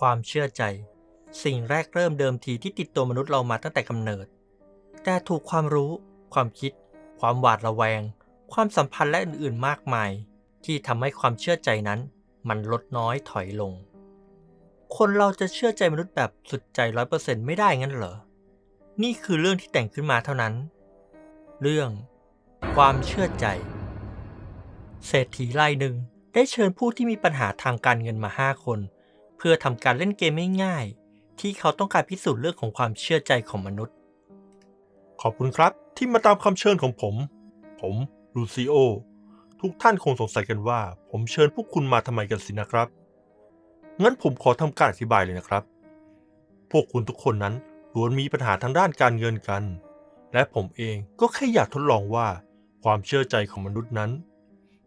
ความเชื่อใจ สิ่งแรกเริ่มเดิมทีที่ติดตัวมนุษย์เรามาตั้งแต่กำเนิด แต่ถูกความรู้ ความคิด ความหวาดระแวง ความสัมพันธ์และอื่นๆมากมาย ที่ทำให้ความเชื่อใจนั้น มันลดน้อยถอยลง คนเราจะเชื่อใจมนุษย์แบบสุดใจร้อยเปอร์เซ็นต์ไม่ได้งั้นเหรอ นี่คือเรื่องที่แต่งขึ้นมาเท่านั้น เรื่อง ความเชื่อใจ เศรษฐีรายหนึ่งได้เชิญผู้ที่มีปัญหาทางการเงินมาห้าคน เพื่อทำการเล่นเกมง่ายๆที่เขาต้องการพิสูจน์เรื่องของความเชื่อใจของมนุษย์ ขอบคุณครับที่มาตามคำเชิญของผม ผมลูซิโอ ทุกท่านคงสงสัยกันว่า ผมเชิญพวกคุณมาทำไมกันสินะครับ งั้นผมขอทำการอธิบายเลยนะครับ พวกคุณทุกคนนั้นล้วนมีปัญหาทางด้านการเงินกัน และผมเองก็แค่อยากทดลองว่า ความเชื่อใจของมนุษย์นั้น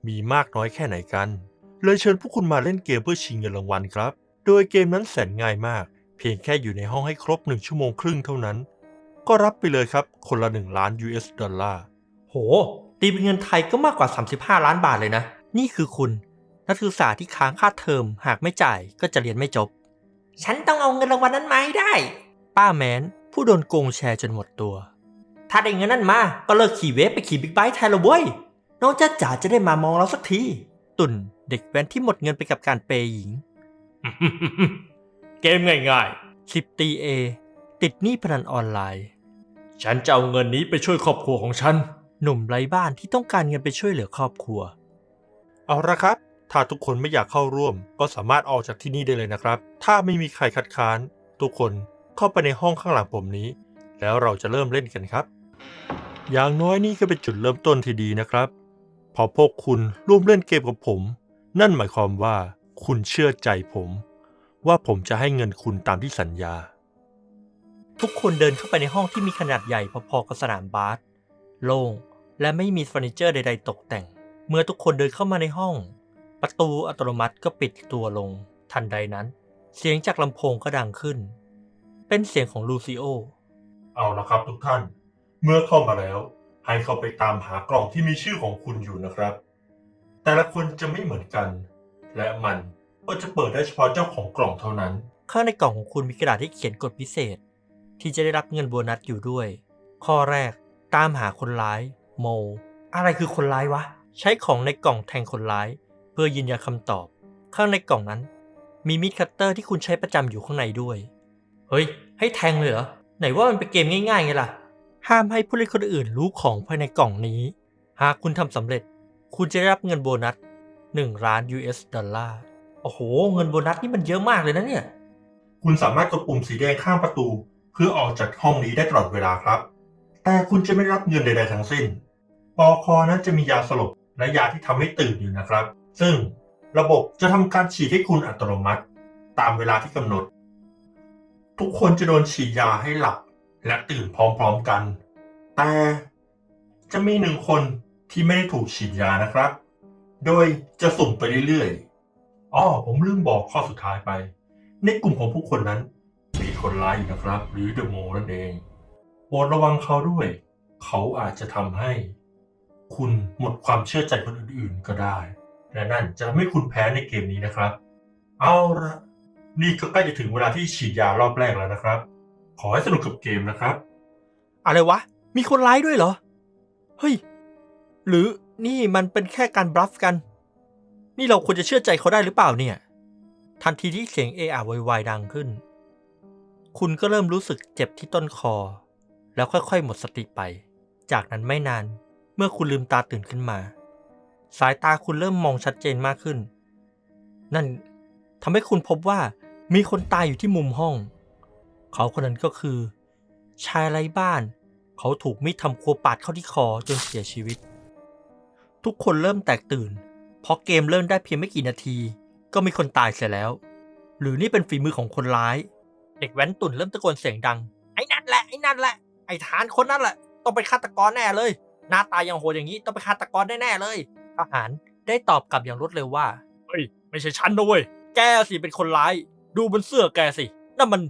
มีมากน้อยแค่ไหนกัน เลยเชิญพวกคุณมาเล่นเกมเพื่อชิงเงินรางวัลครับ โดยเกมนั้นแสนง่ายมาก เพียงแค่อยู่ในห้องให้ครบหนึ่งชั่วโมงครึ่งเท่านั้น ก็รับไปเลยครับ คนละ 1 ล้าน US ดอลลาร์ โห ตีเป็นเงินไทยก็มากกว่า 35 ล้านบาทเลยนะ นี่คือคุณ นักศึกษาที่ค้างค่าเทอมหากไม่จ่ายก็จะเรียนไม่จบ ฉันต้องเอาเงินรางวัลนั้นมาให้ได้ ป้าแมนผู้โดนโกงแชร์จนหมดตัว ถ้าได้เงินนั้นมา ก็เลิกขี่เวฟไปขี่บิ๊กไบค์แทนละเว้ย น้องจ้าจ๋าจะได้มามองเราสักที ตุ่นเด็กแว้นที่หมดเงินไปกับการเปย์หญิง เกมง่ายคลิปตีเอติดหนี้พนันออนไลน์ ฉันจะเอาเงินนี้ไปช่วยครอบครัวของฉัน หนุ่มไร้บ้านที่ต้องการเงินไปช่วยเหลือครอบครัว เอาละครับ ถ้าทุกคนไม่อยากเข้าร่วม ก็สามารถออกจากที่นี่ได้เลยนะครับ ถ้าไม่มีใครคัดค้าน ทุกคนเข้าไปในห้องข้างหลังผมนี้ แล้วเราจะเริ่มเล่นกันครับ อย่างน้อยนี่ก็เป็นจุดเริ่มต้นที่ดีนะครับ พอพวกคุณร่วมเล่นเกมกับผม นั่นหมายความว่า คุณเชื่อใจผม ว่าผมจะให้เงินคุณตามที่สัญญา ทุกคนเดินเข้าไปในห้องที่มีขนาดใหญ่พอๆกับสนามบาสโล่งและไม่มีเฟอร์นิเจอร์ใดๆตกแต่ง เมื่อทุกคนเดินเข้ามาในห้อง ประตูอัตโนมัติก็ปิดตัวลง ทันใดนั้น เสียงจากลำโพงก็ดังขึ้น เป็นเสียงของลูซิโอ เอาละครับทุกท่าน เมื่อเข้ามาแล้ว ให้เข้าไปตามหากล่องที่มีชื่อของคุณอยู่นะครับ แต่ละคนจะไม่เหมือนกัน และมันก็จะเปิดได้เฉพาะเจ้าของกล่องเท่านั้น ข้างในกล่องของคุณมีกระดาษที่เขียนกฎพิเศษ ที่จะได้รับเงินโบนัสอยู่ด้วย ข้อแรก ตามหาคนร้าย โม อะไรคือคนร้ายวะ ใช้ของในกล่องแทงคนร้าย เพื่อยืนยันคำตอบ ข้างในกล่องนั้น มีมีดคัตเตอร์ที่คุณใช้ประจำอยู่ข้างในด้วย เฮ้ย ให้แทงเลยเหรอ ไหนว่ามันเป็นเกมง่ายๆไงล่ะ ห้ามให้ผู้เล่นคนอื่นรู้ของภายในกล่องนี้ หากคุณทำสำเร็จ คุณจะได้รับเงินโบนัส 1ล้าน US ดอลลาร์ โอ้โห เงินโบนัสนี่มันเยอะมากเลยนะเนี่ย คุณสามารถกดปุ่มสีแดงข้างประตู เพื่อออกจากห้องนี้ได้ตลอดเวลาครับ แต่คุณจะไม่รับเงินใดๆทั้งสิ้น ปอคอนั้นจะมียาสลบและยาที่ทำให้ตื่นอยู่นะครับ ซึ่งระบบจะทำการฉีดให้คุณอัตโนมัติ ตามเวลาที่กำหนด ทุกคนจะโดนฉีดยาให้หลับ และตื่นพร้อมๆกัน แต่จะมีหนึ่งคนที่ไม่ได้ถูกฉีดยานะครับ โดยจะสุ่มไปเรื่อยๆอ๋อผมลืมบอกข้อสุดท้ายไป ในกลุ่มของผู้คนนั้น มีคนร้ายอยู่นะครับ หรือเดอะโมนั่นเองโปรดระวังเขาด้วย เขาอาจจะทำให้ คุณหมดความเชื่อใจคนอื่นๆก็ได้ และนั่นจะทำให้คุณแพ้ในเกมนี้นะครับ เอาละนี่ก็ใกล้จะถึงเวลาที่ฉีดยารอบแรกแล้วนะครับ ขอให้สนุกกับเกมนะครับ อะไรวะ มีคนร้ายด้วยเหรอ เฮ้ย หรือ นี่มันเป็นแค่การบลัฟกัน นี่เราควรจะเชื่อใจเขาได้หรือเปล่าเนี่ย ทันทีที่เสียงเออะวายดังขึ้น คุณก็เริ่มรู้สึกเจ็บที่ต้นคอ แล้วค่อยๆ หมดสติไป จากนั้นไม่นาน เมื่อคุณลืมตาตื่นขึ้นมา สายตาคุณเริ่มมองชัดเจนมากขึ้น นั่นทำให้คุณพบว่ามีคนตายอยู่ที่มุมห้อง เขาคนนั้นก็คือ ชายไร้บ้าน เขาถูกมีดทำครัวปาดเข้าที่คอจนเสียชีวิต ทุกคนเริ่มแตกตื่น เพราะเกมเริ่มได้เพียงไม่กี่นาที ก็มีคนตายเสียแล้ว หรือนี่เป็นฝีมือของคนร้าย เด็กแว้นตุ่นเริ่มตะโกนเสียงดัง ไอ้นั่นแหละไอ้นั่นแหละไอ้ฐานคนนั่นแหละ ต้องเป็นฆาตกรแน่เลย หน้าตายังโหดอย่างนี้ต้องเป็นฆาตกรแน่ๆเลยทหารได้ตอบกลับอย่างรวดเร็วว่าเฮ้ยไม่ใช่ฉันนะเว้ยแกสิเป็นคนร้าย ดูบนเสื้อแกสินั่นมัน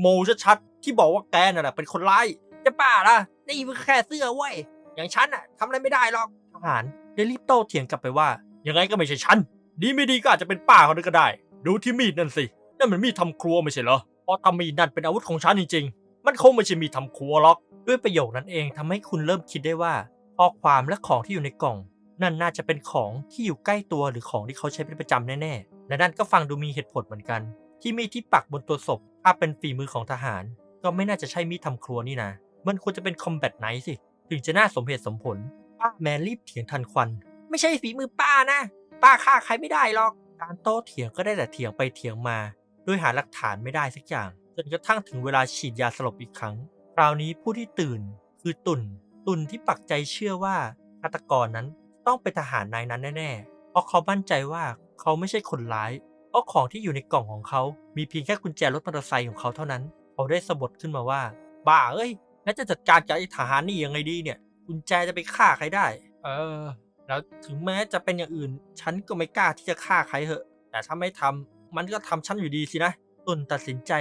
โมชัดๆที่บอกว่าแกน่ะแหละเป็นคนร้ายจะบ้าละนี่มันแค่เสื้อเว้ยอย่างฉันอะทำอะไรไม่ได้หรอกทหาร ได้รีบโต้เถียงกลับไปว่า ยังไงก็ไม่ใช่ฉัน ดีไม่ดีก็อาจจะเป็นป้าคนนั้นก็ได้ ดูที่มีดนั่นสิ นั่นมันมีดทำครัวไม่ใช่เหรอ เพราะถ้ามีดนั่นเป็นอาวุธของฉันจริงๆ มันคงไม่ใช่มีดทำครัวหรอก ด้วยประโยคนั้นเองทำให้คุณเริ่มคิดได้ว่าข้อความและของที่อยู่ในกล่อง นั่นน่าจะเป็นของที่อยู่ใกล้ตัวหรือของที่เขาใช้เป็นประจำแน่ๆ และนั่นก็ฟังดูมีเหตุผลเหมือนกัน ที่มีดที่ปักบนตัวศพถ้าเป็นฝีมือของทหาร ก็ไม่น่าจะใช่มีดทำครัวนี่นะ มันควรจะเป็นคอมแบทไนท์สิ ถึงจะน่าสมเหตุสมผล ป้าแมนรีบเถียงทันควัน ไม่ใช่ฝีมือป้านะ ป้าฆ่าใครไม่ได้หรอก การโต้เถียงก็ได้แต่เถียงไปเถียงมาโดยหาหลักฐานไม่ได้สักอย่าง จนกระทั่งถึงเวลาฉีดยาสลบอีกครั้ง คราวนี้ผู้ที่ตื่นคือตุ่น ตุ่นที่ปักใจเชื่อว่าฆาตกรนั้นต้องเป็นทหารนายนั้นแน่ๆ เพราะเขามั่นใจว่าเขาไม่ใช่คนร้าย เพราะของที่อยู่ในกล่องของเขามีเพียงแค่กุญแจรถมอเตอร์ไซค์ของเขาเท่านั้น เขาได้สะบดขึ้นมาว่า บ้าเอ้ยแล้วจะจัดการกับไอ้ทหารนี่ยังไงดีเนี่ย กุญแจจะไปฆ่าใครได้ เออ แล้วถึงแม้จะเป็นอย่างอื่น ฉันก็ไม่กล้าที่จะฆ่าใครเหอะ แต่ถ้าไม่ทำมันก็ทำฉันอยู่ดีสินะตุนตัดสินใจ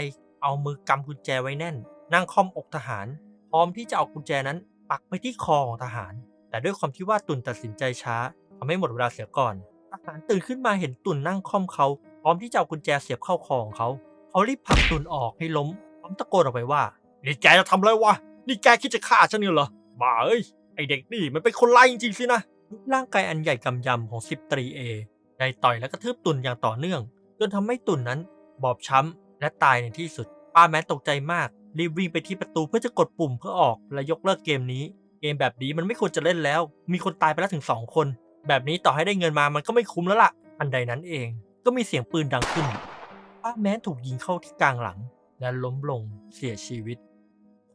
เอามือกำกุญแจไว้แน่น นั่งค่อมอกทหาร พร้อมที่จะเอากุญแจนั้นปักไปที่คอของทหาร แต่ด้วยความที่ว่าตุนตัดสินใจช้าทำให้หมดเวลาเสียก่อน ทหารตื่นขึ้นมาเห็นตุนนั่งค่อมเขา พร้อมที่จะเอากุญแจเสียบเข้าคอของเขาเขารีบผลักตุนออกให้ล้ม พร้อมตะโกนออกไปว่านี่แกจะทำอะไรวะ นี่แกคิดจะฆ่าฉันเหรอบ้าเอ้ย ไอเด็กนี่มันเป็นคนร้ายจริงๆสินะร่างกายอันใหญ่กำยำของสิบตรีเอได้ต่อยและกระทืบตุนอย่างต่อเนื่อง จนทำให้ตุนนั้นบอบช้ำและตายในที่สุด ป้าแมนตกใจมาก รีบวิ่งไปที่ประตูเพื่อจะกดปุ่มเพื่อออกและยกเลิกเกมนี้ เกมแบบนี้มันไม่ควรจะเล่นแล้ว มีคนตายไปแล้วถึงสองคน แบบนี้ต่อให้ได้เงินมามันก็ไม่คุ้มแล้วล่ะ อันใดนั้นเอง ก็มีเสียงปืนดังขึ้น ป้าแมนถูกยิงเข้าที่กลางหลัง และล้มลงเสียชีวิต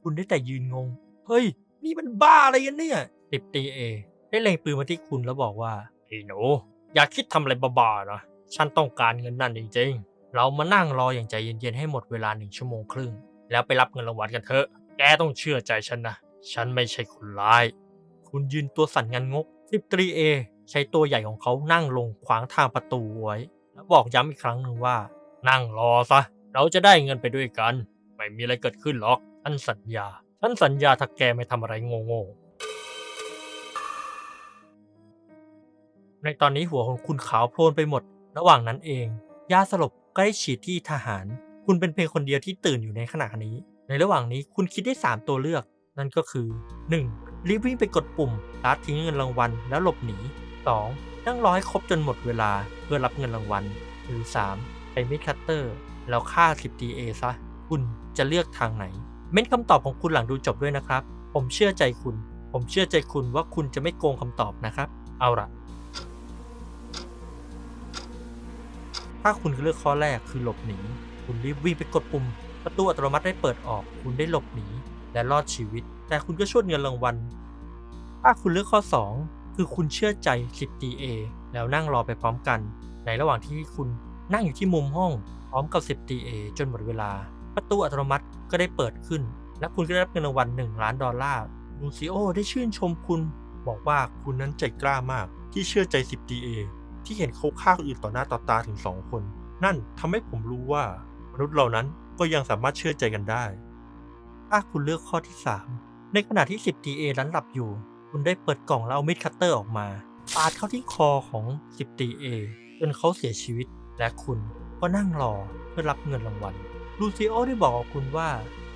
คุณได้แต่ยืนงง เฮ้ย นี่มันบ้าอะไรกันเนี่ยติบตีเอได้เล็งปืนมาที่คุณแล้วบอกว่าไอ้หนูอย่าคิดทำอะไรบ้าๆนะฉันต้องการเงินนั่นจริงๆ เรามานั่งรออย่างใจเย็นๆให้หมดเวลาหนึ่งชั่วโมงครึ่ง แล้วไปรับเงินรางวัลกันเถอะ แกต้องเชื่อใจฉันนะ ฉันไม่ใช่คนร้าย คุณยืนตัวสั่นงันงกสิบตรีเอใช้ตัวใหญ่ของเขานั่งลงขวางทางประตูไว้ แล้วบอกย้ำอีกครั้งหนึ่งว่า นั่งรอซะ เราจะได้เงินไปด้วยกัน ไม่มีอะไรเกิดขึ้นหรอกฉันสัญญา ฉันสัญญาถ้าแกไม่ทำอะไรโง่ๆ ในตอนนี้หัวของคุณขาวโพลนไปหมด ระหว่างนั้นเอง ยาสลบก็ได้ฉีดที่ทหาร คุณเป็นเพียงคนเดียวที่ตื่นอยู่ในขณะนี้ ในระหว่างนี้คุณคิดได้ 3 ตัวเลือก นั่นก็คือ 1. รีบวิ่งไปกดปุ่มลัดทิ้งเงินรางวัลแล้วหลบหนี 2. นั่งรอให้ครบจนหมดเวลาเพื่อรับเงินรางวัล หรือ 3. ใช้มิดคัตเตอร์แล้วฆ่า 10 DA ซะ คุณจะเลือกทางไหน เม้นคำตอบของคุณหลังดูจบด้วยนะครับ ผมเชื่อใจคุณ ผมเชื่อใจคุณว่าคุณจะไม่โกงคำตอบนะครับ เอาละถ้าคุณเลือกข้อแรกคือหลบหนี คุณรีบวิ่งไปกดปุ่ม ประตูอัตโนมัติได้เปิดออก คุณได้หลบหนีและรอดชีวิต แต่คุณก็ชดเงินรางวัล ถ้าคุณเลือกข้อ 2 คือคุณเชื่อใจ 10 DA แล้วนั่งรอไปพร้อมกัน ในระหว่างที่คุณนั่งอยู่ที่มุมห้อง พร้อมกับ 10 DA จนหมดเวลา ประตูอัตโนมัติก็ได้เปิดขึ้น และคุณก็ได้รับเงินรางวัล1ล้านดอลลาร์ลูซิโอได้ชื่นชมคุณ บอกว่าคุณนั้นใจกล้ามากที่เชื่อใจ 10 DA ที่เห็นเขาฆ่าคนอื่นต่อหน้าต่อตาถึง 2 คน นั่นทำให้ผมรู้ว่ามนุษย์เหล่านั้นก็ยังสามารถเชื่อใจกันได้ ถ้าคุณเลือกข้อที่ 3 ในขณะที่ 10 DA นั้นหลับอยู่ คุณได้เปิดกล่องแล้วเอามิดคัตเตอร์ออกมาปาดเข้าที่คอของ 10 DA จนเขาเสียชีวิต และคุณก็นั่งรอเพื่อรับเงินรางวัล ลูซิโอได้บอกกับคุณว่า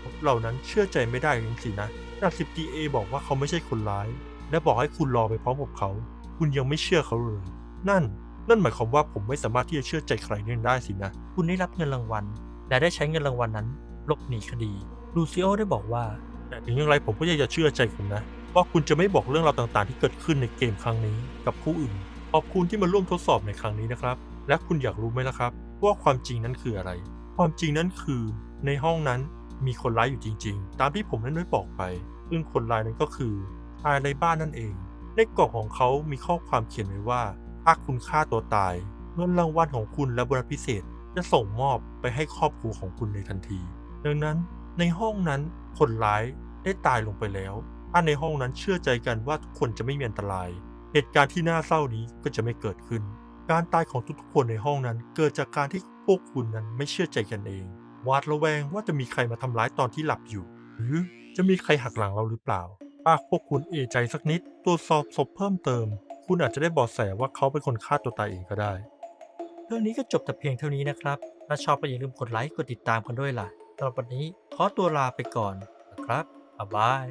พวกเหล่านั้นเชื่อใจไม่ได้จริงๆนะแต่10 DA บอกว่าเขาไม่ใช่คนร้าย และบอกให้คุณรอไปพร้อมกับเขา คุณยังไม่เชื่อเขาเลย นั่น นั่นหมายความว่าผมไม่สามารถที่จะเชื่อใจใครเนี่ยได้สินะ คุณได้รับเงินรางวัล และได้ใช้เงินรางวัลนั้นหลบหนีคดี ลูซิโอได้บอกว่า แต่ถึงอย่างไรผมก็ยังจะเชื่อใจคุณนะว่าคุณจะไม่บอกเรื่องราวต่างๆ ที่เกิดขึ้นในเกมครั้งนี้กับผู้อื่น ขอบคุณที่มาร่วมทดสอบในครั้งนี้นะครับ และคุณอยากรู้ไหมล่ะครับ ว่าความจริงนั้นคืออะไร ความจริงนั้นคือในห้องนั้นมีคนร้ายอยู่จริง ๆ ตามที่ผมนั้นได้บอกไป ซึ่งคนร้ายนั้นก็คือชายในบ้านนั่นเอง ในกล่องของเขามีข้อความเขียนไว้ว่าถ้าคุณฆ่าตัวตายเงินรางวัลของคุณและบนัสพิเศษจะส่งมอบไปให้ครอบครัวของคุณในทันที ดังนั้นในห้องนั้นคนร้ายได้ตายลงไปแล้ว ถ้าในห้องนั้นเชื่อใจกันว่าทุกคนจะไม่มีอันตราย เหตุการณ์ที่น่าเศร้านี้ก็จะไม่เกิดขึ้น การตายของทุกๆคนในห้องนั้นเกิดจากการที่ พวกคุณนั้นไม่เชื่อใจกันเอง หวาดระแวงว่าจะมีใครมาทำร้ายตอนที่หลับอยู่ หรือจะมีใครหักหลังเราหรือเปล่าถ้าพวกคุณเอใจสักนิดตรวจสอบศพเพิ่มเติม คุณอาจจะได้เบาะแสว่าเขาเป็นคนฆ่าตัวตายเองก็ได้ เรื่องนี้ก็จบแต่เพียงเท่านี้นะครับ ถ้าชอบก็อย่าลืมกดไลค์กดติดตามกันด้วยล่ะสำหรับวันนี้ขอตัวลาไปก่อนนะครับบ๊ายบาย